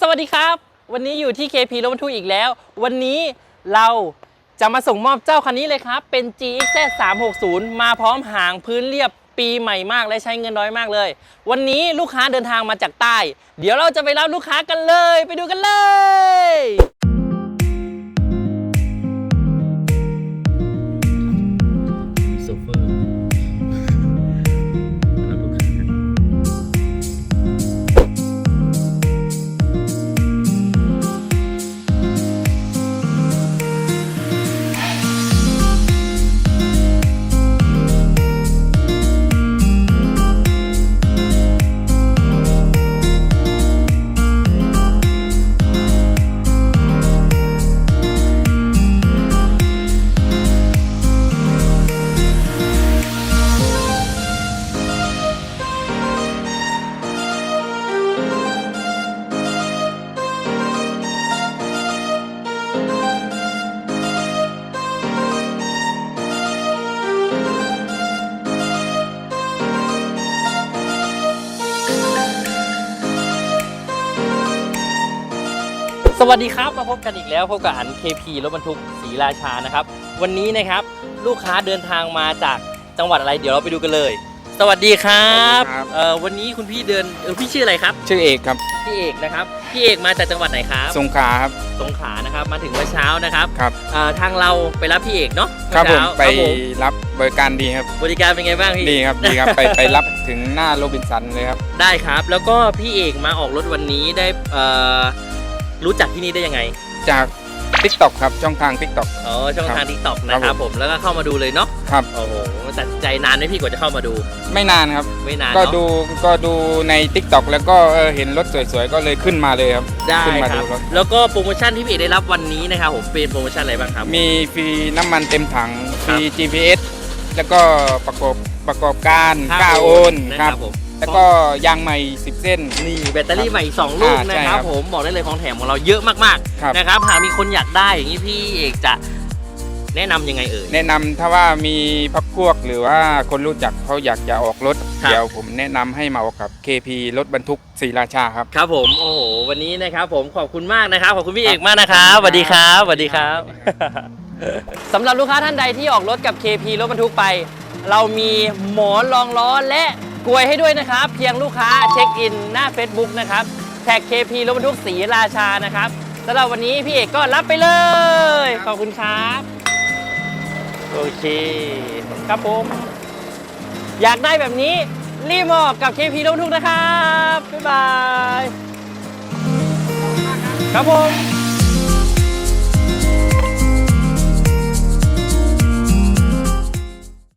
สวัสดีครับ วันนี้อยู่ที่ KP รถบรรทุกอีกแล้ว วันนี้เราจะมาส่งมอบเจ้าคันนี้เลยครับ เป็น GXZ 360 มาพร้อมหางพื้นเรียบปีใหม่มากและใช้เงินน้อยมากเลย วันนี้ลูกค้าเดินทางมาจากใต้ เดี๋ยวเราจะไปรับลูกค้ากันเลย ไปดูกันเลย สวัสดีครับมาพบกันอีกแล้วพบกับอัน KP รถบรรทุกศรีราชานะครับ วันนี้นะครับลูกค้าเดินทางมาจากจังหวัดอะไรเดี๋ยวเราไปดูกันเลย สวัสดีครับสวัสดีครับ เอ่อวันนี้คุณพี่เดินเออพี่ชื่ออะไรครับชื่อเอกครับพี่เอกนะครับพี่เอกมาจากจังหวัดไหนครับสงขลาครับ สงขลานะครับมาถึงเมื่อเช้านะครับครับ เอ่อทางเราไปรับพี่เอกเนาะครับผมเช้าไปครับผมรับบริการดีครับบริการเป็นไงบ้างพี่ดีครับดีครับไปไปรับถึงหน้าโรบินสันเลยครับ ได้ครับ แล้วก็พี่เอกมาออกรถวันนี้ได้เอ่อ รู้จักที่นี่ได้ยังไง จาก t ิ k t o k ครับช่องทาง t ิ k t o k อ๋อ ช่องทางครับทิกตอกนะคครัรับบผมผม แล้วก็เข้ามาดูเลยเนาะครับ โอ้โหตัดสินใจนานไหมพี่กว่าจะเข้ามาดู ไม่นานครับ ไม่นานก็เนาะ ดูก็ดูใน t ิ k t o k แล้วก็เออเห็นรถสวยๆ ก็เลยขึ้นมาเลยครับ ได้ขึ้นมาครัดูบ รถ แล้วก็โปรโมชั่นที่พี่เอกได้รับวันนี้นะครับผมเป็นโปรโมชั่นอะไรบ้างครับ มีฟรีน้ำมันเต็มถังฟครัรีบ GPS แล้วก็ประกอบประกอบการค่าค่าโอนนะคครัรับบผม แล้วก็ยางใหม่ 10 เส้น นี่แบตเตอรี่ใหม่อีกสองลูกอ่านะใช่คครัรับบผมบอกได้เลยของแถมของเราเยอะมากครับ ๆนะครับหากมีคนอยากได้อย่างนี้พี่เอกจะแนะนำยังไงเอ่ย แนะนำถ้าว่ามีพักพวกหรือว่าคนรู้จักเขาอยากจะออกรถ ครับ เดี๋ยวผมแนะนำให้มาออกกับ KP รถบรรทุกศรีราชาครับ ครับผมโอ้โหวันนี้นะครับผมขอบคุณมากนะครับขอบคุณพี่เอกมากนะครับสวัสดีครับสวัสดีครับ สำหรับลูกค้าท่านใดที่ออกรถกับ KP รถบรรทุกไป เรามีหมอนรองล้อและ กลวยให้ด้วยนะครับ เพียงลูกค้าเช็คอินหน้า Facebook นะครับแท็ก KP รถบรรทุกศรีราชานะครับสำหรับวันนี้พี่เอกก็รับไปเลย ขอบคุณครับ โอเค ครับผม อยากได้แบบนี้ รีบมออกกับ KP รถบรรทุกนะครับ บ๊ายบาย ครับผม